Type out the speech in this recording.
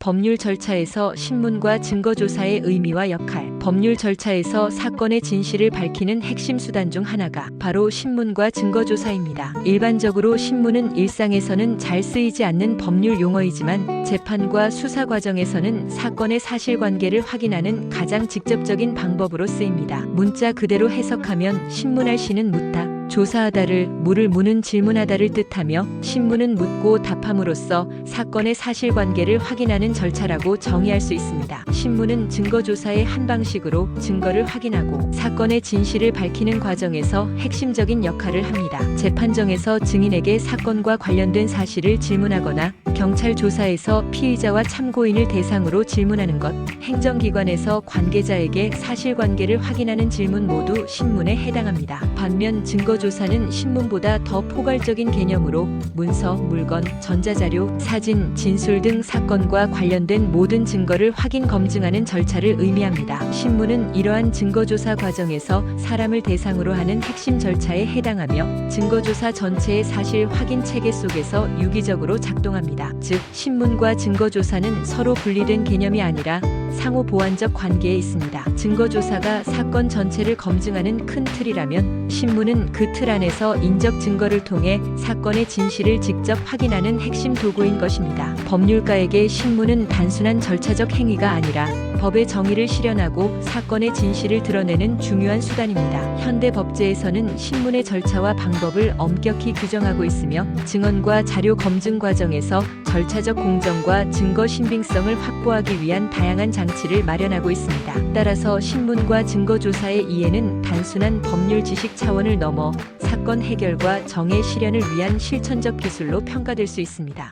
법률 절차에서 신문과 증거 조사의 의미와 역할. 법률 절차에서 사건의 진실을 밝히는 핵심 수단 중 하나가 바로 신문과 증거 조사입니다. 일반적으로 신문은 일상에서는 잘 쓰이지 않는 법률 용어이지만 재판과 수사 과정에서는 사건의 사실관계를 확인하는 가장 직접적인 방법으로 쓰입니다. 문자 그대로 해석하면 신문할 시는 묻다. 조사하다를 물을 무는 질문하다를 뜻하며 신문은 묻고 답함으로써 사건의 사실관계를 확인하는 절차라고 정의할 수 있습니다. 신문은 증거조사의 한 방식으로 증거를 확인하고 사건의 진실을 밝히는 과정에서 핵심적인 역할을 합니다. 재판정에서 증인에게 사건과 관련된 사실을 질문하거나 경찰 조사에서 피의자와 참고인을 대상으로 질문하는 것, 행정기관에서 관계자에게 사실관계를 확인하는 질문 모두 신문에 해당합니다. 반면 증거조사는 신문보다 더 포괄적인 개념으로 문서, 물건, 전자자료, 사진, 진술 등 사건과 관련된 모든 증거를 확인 검증하는 절차를 의미합니다. 신문은 이러한 증거조사 과정에서 사람을 대상으로 하는 핵심 절차에 해당하며 증거조사 전체의 사실 확인 체계 속에서 유기적으로 작동합니다. 즉, 신문과 증거조사는 서로 분리된 개념이 아니라 상호 보완적 관계에 있습니다. 증거조사가 사건 전체를 검증하는 큰 틀이라면 신문은 그 틀 안에서 인적 증거를 통해 사건의 진실을 직접 확인하는 핵심 도구인 것입니다. 법률가에게 신문은 단순한 절차적 행위가 아니라 법의 정의를 실현하고 사건의 진실을 드러내는 중요한 수단입니다. 현대 법제에서는 신문의 절차와 방법을 엄격히 규정하고 있으며 증언과 자료 검증 과정에서 절차적 공정과 증거 신빙성을 확보하기 위한 다양한 장치를 마련하고 있습니다. 따라서 신문과 증거 조사의 이해는 단순한 법률 지식 차원을 넘어 사건 해결과 정의 실현을 위한 실천적 기술로 평가될 수 있습니다.